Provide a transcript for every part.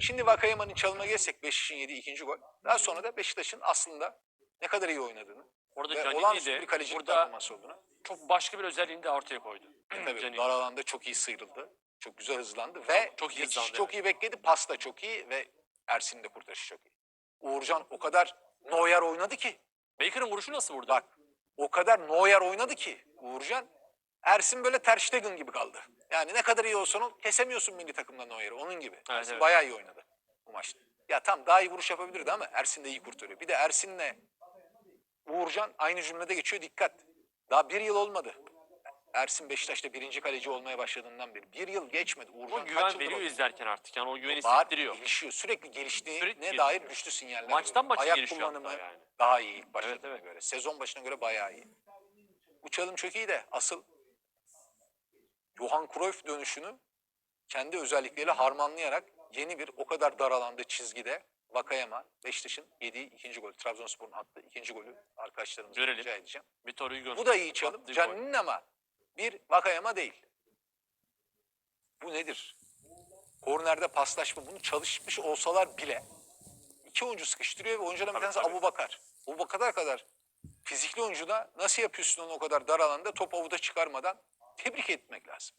Şimdi Vakayema'nın çalıma gelsek Beşiktaş'ın yediği ikinci gol. Daha sonra da Beşiktaş'ın aslında ne kadar iyi oynadığını Orada ve Canini olağanüstü de bir kalecilik burada performansı olduğunu. çok başka bir özelliğini de ortaya koydu. Tabii Canini. dar alanda çok iyi sıyrıldı. Çok güzel hızlandı ve çok iyi hızlandı, çok iyi bekledi. Pas da çok iyi ve Ersin'in de kurtarışı çok iyi. Uğurcan o kadar Neuer oynadı ki. Baker'ın vuruşu nasıl burada? Bak o kadar Neuer oynadı ki Uğurcan. Ersin böyle Ter Stegen gibi kaldı. Yani ne kadar iyi olsan ol kesemiyorsun milli takımda Neuer'i onun gibi. Ersin evet. bayağı iyi oynadı bu maçta. Ya tam daha iyi vuruş yapabilirdi ama Ersin de iyi kurtarıyor. Bir de Ersin'le Uğurcan aynı cümlede geçiyor dikkat. Daha bir yıl olmadı. Ersin Beşiktaş'ta birinci kaleci olmaya başladığından beri. Bir yıl geçmedi. Uğurcan o güven veriyor oynuyor? izlerken artık. Yani o güveni hissettiriyor. gelişiyor. Sürekli geliştiğine Sürekli gelişiyor. dair güçlü sinyaller. Maçtan maça Ayak gelişiyor kullanımı yani. daha iyi ilk başladığına Evet, evet. göre. Sezon başına göre bayağı iyi. Bu çalım çok iyi de asıl Johan Cruyff dönüşünü kendi özellikleriyle harmanlayarak yeni bir o kadar dar alanda çizgide Vakayama Beşiktaş'ın yediği ikinci gol. Trabzonspor'un attığı ikinci golü arkadaşlarımıza Görelim. rica edeceğim. Vitor Hugo. Bu da iyi çalım. Canini'nin ama bir Vakayama değil. Bu nedir? Kornerde paslaşma bunu çalışmış olsalar bile iki oyuncu sıkıştırıyor ve oyuncuların bir tanesi. Abu Bakar. Abu Bakar kadar fizikli oyuncu da nasıl yapıyorsun onu o kadar dar alanda top avuda çıkarmadan tebrik etmek lazım.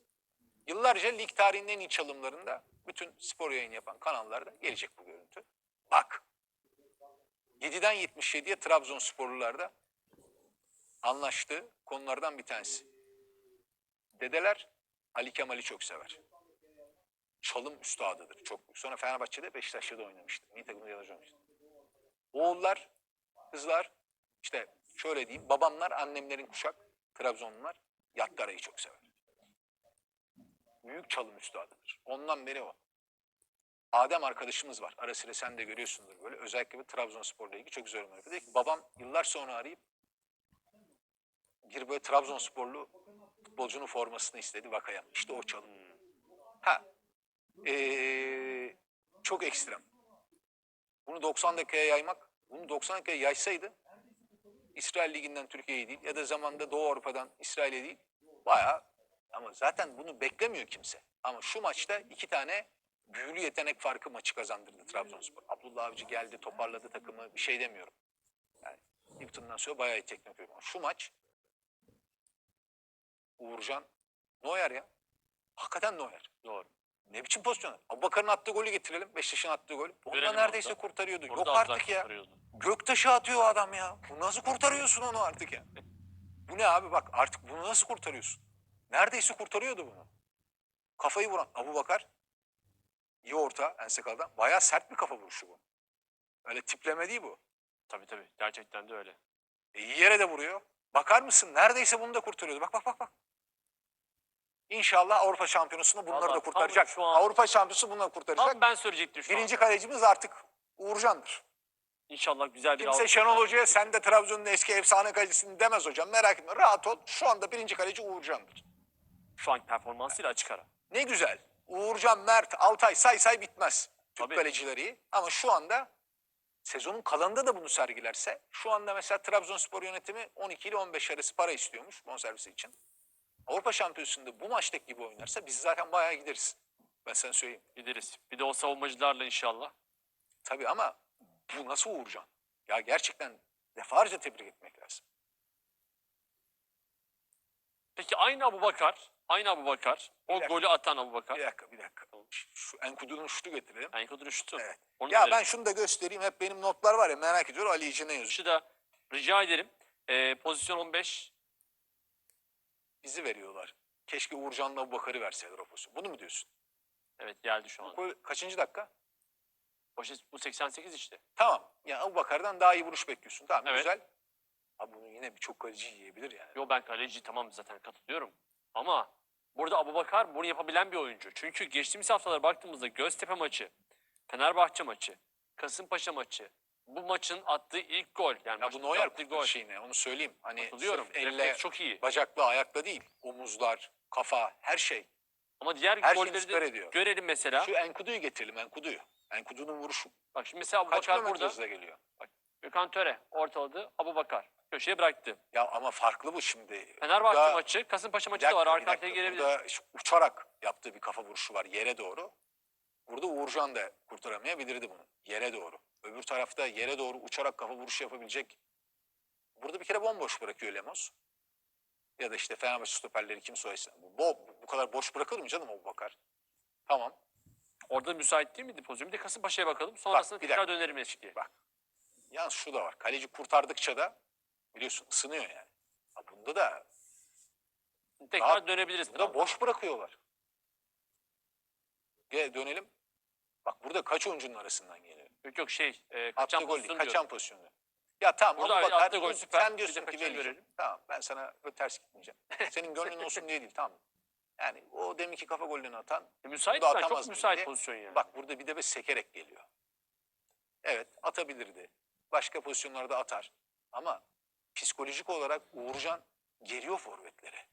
Yıllarca lig tarihinin en iyi çalımlarında bütün spor yayın yapan kanallarda gelecek bu görüntü. Bak. 7'den 77'ye Trabzonsporlularda anlaştığı konulardan bir tanesi. Dedeler Ali Kemal'i çok sever. Çalım üstadıdır. Çok. Sonra Fenerbahçe'de Beşiktaş'ta da oynamıştı. Milli takımda yardımcı olmuştu. Oğullar, kızlar, işte şöyle diyeyim. Babamlar, annemlerin kuşak, Trabzonlular Yattara'yı çok sever. Büyük çalım üstadıdır. Ondan beri o. Adem arkadaşımız var. Ara sıra sen de görüyorsundur böyle. Özellikle bir Trabzonspor'la ilgili çok güzel yapıyor. Dedi babam yıllar sonra arayıp bir böyle Trabzonsporlu futbolcunun formasını istedi Vakayam. İşte o çalım. Ha. Ee, çok ekstrem. Bunu 90 dakikaya yaymak, bunu 90 dakikaya yaysaydı İsrail Ligi'nden Türkiye'ye değil ya da zamanda Doğu Avrupa'dan İsrail'e değil bayağı ama zaten bunu beklemiyor kimse. Ama şu maçta iki tane büyülü yetenek farkı maçı kazandırdı Trabzonspor. Abdullah Avcı geldi toparladı takımı bir şey demiyorum. Yani Newton'dan sonra bayağı iyi teknik oyun. Şu maç Uğurcan Neuer ya. Hakikaten Neuer. Doğru. Ne biçim pozisyonlar? Abubakar'ın attığı golü getirelim. Beşiktaş'ın attığı gol. Onu da Görelim neredeyse orada. kurtarıyordu. Orada Yok az daha artık ya. kurtarıyordu. Atıyor adam ya. Bu nasıl kurtarıyorsun onu artık ya? Bu ne abi bak artık bunu nasıl kurtarıyorsun? Neredeyse kurtarıyordu bunu. Kafayı vuran Abu Bakar. iyi orta Ensekal'dan. Bayağı sert bir kafa vuruşu bu. Öyle tipleme değil bu. Tabii tabii. Gerçekten de öyle. E, iyi yere de vuruyor. Bakar mısın? Neredeyse bunu da kurtarıyordu. Bak bak bak bak. İnşallah Avrupa Şampiyonası'nda bunları Vallahi da tam kurtaracak. şu an- Avrupa Şampiyonası bunları kurtaracak. Tam ben söyleyecektim şu Birinci an. kalecimiz artık Uğurcan'dır. İnşallah güzel bir Kimse Avrupa Şenol Hoca'ya sen de Trabzon'un eski efsane kalecisini demez hocam. Merak etme. Rahat ol. Şu anda birinci kaleci Uğurcan'dır. Şu an performansıyla açık ara. Ne güzel. Uğurcan, Mert, Altay say say bitmez. Türk Tabii. kalecileri. Ama şu anda sezonun kalanında da bunu sergilerse şu anda mesela Trabzonspor yönetimi 12 ile 15 arası para istiyormuş bonservisi için. Avrupa Şampiyonası'nda bu maçtaki gibi oynarsa biz zaten bayağı gideriz. Ben sana söyleyeyim. Gideriz. Bir de o savunmacılarla inşallah. Tabii ama bu nasıl Uğurcan? Ya gerçekten defalarca tebrik etmek lazım. Peki aynı Abu Bakar, aynı Abu Bakar, o dakika. golü atan Abu Bakar. Bir dakika bir dakika. Şu Enkudu'nun şutu getirelim. Enkudu düştü. Evet. Onu Ya ben şunu da göstereyim. Hep benim notlar var ya merak ediyorum Ali İçin ne yazıyor. Şu da rica ederim. Ee, pozisyon 15. Bizi veriyorlar. Keşke Uğurcan'la Abu Bakar'ı verseler pozisyonu. Bunu mu diyorsun? Evet geldi şu an. Bu kaçıncı dakika? Bu, bu 88 işte. Tamam. Ya Abu Bakar'dan daha iyi vuruş bekliyorsun. Tamam Evet. güzel. Abi bunu yine birçok kaleci yiyebilir yani. Yo ben kaleci tamam zaten katılıyorum. Ama burada Abu Bakar bunu yapabilen bir oyuncu. Çünkü geçtiğimiz haftalara baktığımızda Göztepe maçı, Fenerbahçe maçı, Kasımpaşa maçı, bu maçın attığı ilk gol. Yani Ya maçın bu Neuer attığı gol. şeyine onu söyleyeyim. Hani Katılıyorum. sırf elle, Refleks çok iyi. bacakla, ayakla değil. Omuzlar, kafa, her şey. Ama diğer Her şeyi golleri de ediyor. görelim mesela. Şu Enkudu'yu getirelim Enkudu'yu. Enkudu'nun vuruşu Bak şimdi mesela kaç Bakar kilometre burada. hızla geliyor? Gökhan Töre ortaladı. Abu Bakar köşeye bıraktı. Ya ama farklı bu şimdi. Fenerbahçe Burada- maçı, Kasımpaşa Bir maçı da var. dakika, bir Arka arkaya dakika. gelebilir. Burada şu uçarak yaptığı bir kafa vuruşu var yere doğru. Burada Uğurcan da kurtaramayabilirdi bunu. Yere doğru. Öbür tarafta yere doğru uçarak kafa vuruşu yapabilecek. Burada bir kere bomboş bırakıyor Lemos. Ya da işte Fenerbahçe stoperleri kim soysa. Bu, bu, kadar boş bırakılır mı canım o bakar? Tamam. Orada müsait değil miydi pozisyon? Bir de Kasımpaşa'ya bakalım. Sonrasında bir tekrar dakika. dönerim eskiye. Bak. Yalnız şu da var. Kaleci kurtardıkça da biliyorsun ısınıyor yani. Ha bunda da Tekrar Daha- dönebiliriz. Burada boş bırakıyorlar. Gel dönelim. Bak burada kaç oyuncunun arasından geliyor. Yok yok şey e, kaçan gol değil, pozisyon kaçan diyorum. pozisyonu. Ya tamam Burada Burada bakar. attığı gol süper. Sen diyorsun ki kaçan. Tamam ben sana böyle ters gitmeyeceğim. Senin gönlün olsun diye değil tamam. Yani o deminki kafa golünü atan E, müsait Bu da mi? atamaz Çok müsait diye. pozisyon yani. Bak burada bir de bir sekerek geliyor. Evet atabilirdi. Başka pozisyonlarda atar. Ama psikolojik olarak Uğurcan geriyor forvetlere.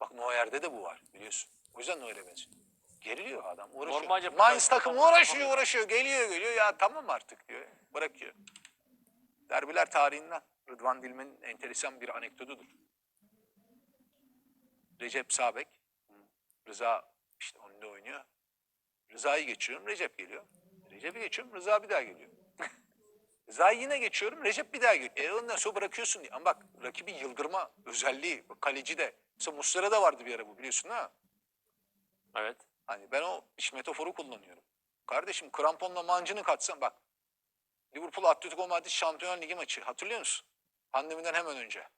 Bak Neuer'de de bu var biliyorsun. O yüzden Neuer'e benziyor. Geriliyor adam uğraşıyor. Normalde bu Mainz takımı uğraşıyor uğraşıyor. Geliyor geliyor ya tamam artık diyor. Bırakıyor. Derbiler tarihinden Rıdvan Dilmen'in enteresan bir anekdotudur. Recep Sabek, Rıza işte önünde oynuyor. Rıza'yı geçiyorum, Recep geliyor. Recep'i geçiyorum, Rıza bir daha geliyor. Rıza'yı yine geçiyorum, Recep bir daha geliyor. E ondan sonra bırakıyorsun diye. Ama bak rakibi yıldırma özelliği, kaleci de. Mesela Muslera da vardı bir ara bu biliyorsun ha. Evet. Hani ben o iş metaforu kullanıyorum. Kardeşim kramponla mancını katsan bak. Liverpool Atletico Madrid Şampiyonlar Ligi maçı hatırlıyor musun? Pandemiden hemen önce.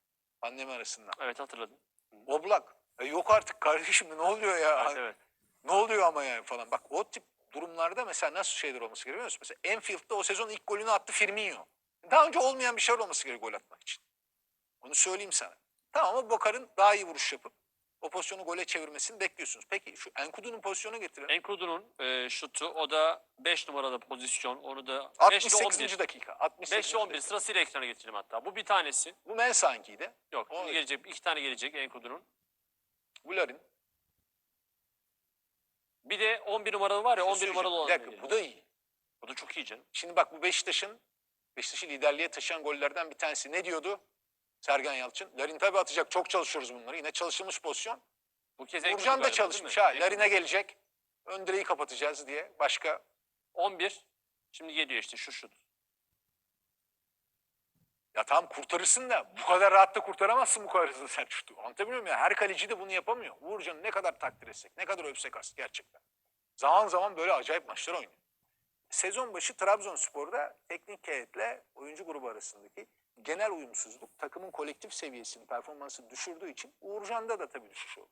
Pandemi arasında. Evet hatırladım. Oblak. E yok artık kardeşim ne oluyor ya? Evet evet. Ne oluyor ama yani falan. Bak o tip durumlarda mesela nasıl şeyler olması gerekiyor musun? Mesela Enfield'da o sezon ilk golünü attı Firmino. Daha önce olmayan bir şey olması gerekiyor gol atmak için. Onu söyleyeyim sana. Tamam ama Bakar'ın daha iyi vuruş yapıp o pozisyonu gole çevirmesini bekliyorsunuz. Peki şu Enkudu'nun pozisyonu getirelim. Enkudu'nun e, şutu o da 5 numarada pozisyon. Onu da 5 ile 68. 11. dakika. 68. 5 ile 11 dakika. sırasıyla ekrana getirelim hatta. Bu bir tanesi. Bu Mensah'ınkiydi. Yok O- şimdi gelecek. iki tane gelecek Enkudu'nun. Bu Larin. Bir de 11 numaralı var ya Bir 11 şey numaralı olan. Bir dakika bu da iyi. Bu da çok iyi canım. Şimdi bak bu Beşiktaş'ın Beşiktaş'ı liderliğe taşıyan gollerden bir tanesi. Ne diyordu? Sergen Yalçın. Larin tabii atacak. Çok çalışıyoruz bunları. Yine çalışılmış pozisyon. Bu kez Uğurcan da galiba, çalışmış değil ha. mi? Larin'e gelecek. Ön direği kapatacağız diye. Başka 11. Şimdi geliyor işte şu şut. ya tamam kurtarırsın da bu kadar rahat da kurtaramazsın bu kadar hızlı sen şutu. Anlatabiliyor muyum ya? Her kaleci de bunu yapamıyor. Uğurcan'ı ne kadar takdir etsek, ne kadar övsek az gerçekten. Zaman zaman böyle acayip maçlar oynuyor. Sezon başı Trabzonspor'da teknik heyetle oyuncu grubu arasındaki genel uyumsuzluk takımın kolektif seviyesini, performansı düşürdüğü için Uğurcan'da da tabii düşüş oldu.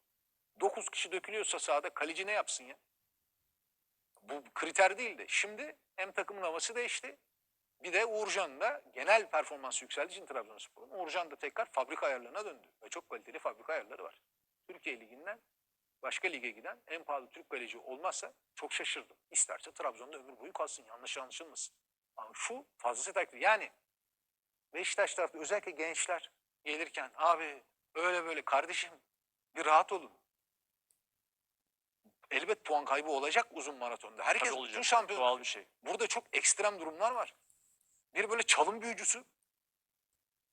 9 kişi dökülüyorsa sahada kaleci ne yapsın ya? Bu kriter değildi. Şimdi hem takımın havası değişti bir de Uğurcan da genel performans yükseldiği için Trabzonspor'un Uğurcan da tekrar fabrika ayarlarına döndü. Ve çok kaliteli fabrika ayarları var. Türkiye Ligi'nden başka lige giden en pahalı Türk kaleci olmazsa çok şaşırdım. İsterse Trabzon'da ömür boyu kalsın yanlış anlaşılmasın. Ama şu fazlası takdir. Yani Beşiktaş tarafta özellikle gençler gelirken abi öyle böyle kardeşim bir rahat olun. Elbet puan kaybı olacak uzun maratonda. Herkes Tabii bütün olacak. şampiyon Doğal bir şey. Burada çok ekstrem durumlar var. Bir böyle çalım büyücüsü.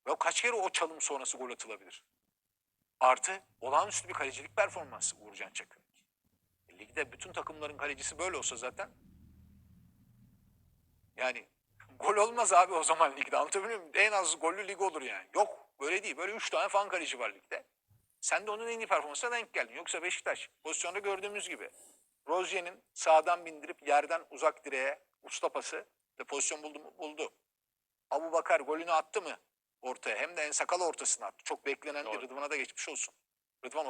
Ya kaç kere o çalım sonrası gol atılabilir? Artı olağanüstü bir kalecilik performansı Uğurcan Çakır. E, Ligde bütün takımların kalecisi böyle olsa zaten yani gol olmaz abi o zaman ligde anlatabiliyor muyum? En az gollü lig olur yani. Yok böyle değil. Böyle üç tane fan kaleci var ligde. Sen de onun en iyi performansına denk geldin. Yoksa Beşiktaş pozisyonda gördüğümüz gibi Rozier'in sağdan bindirip yerden uzak direğe usta pası ve pozisyon buldu? Buldu. Abu Bakar golünü attı mı ortaya? Hem de en sakal ortasına attı. Çok beklenen Doğru. Rıdvan'a da geçmiş olsun. Rıdvan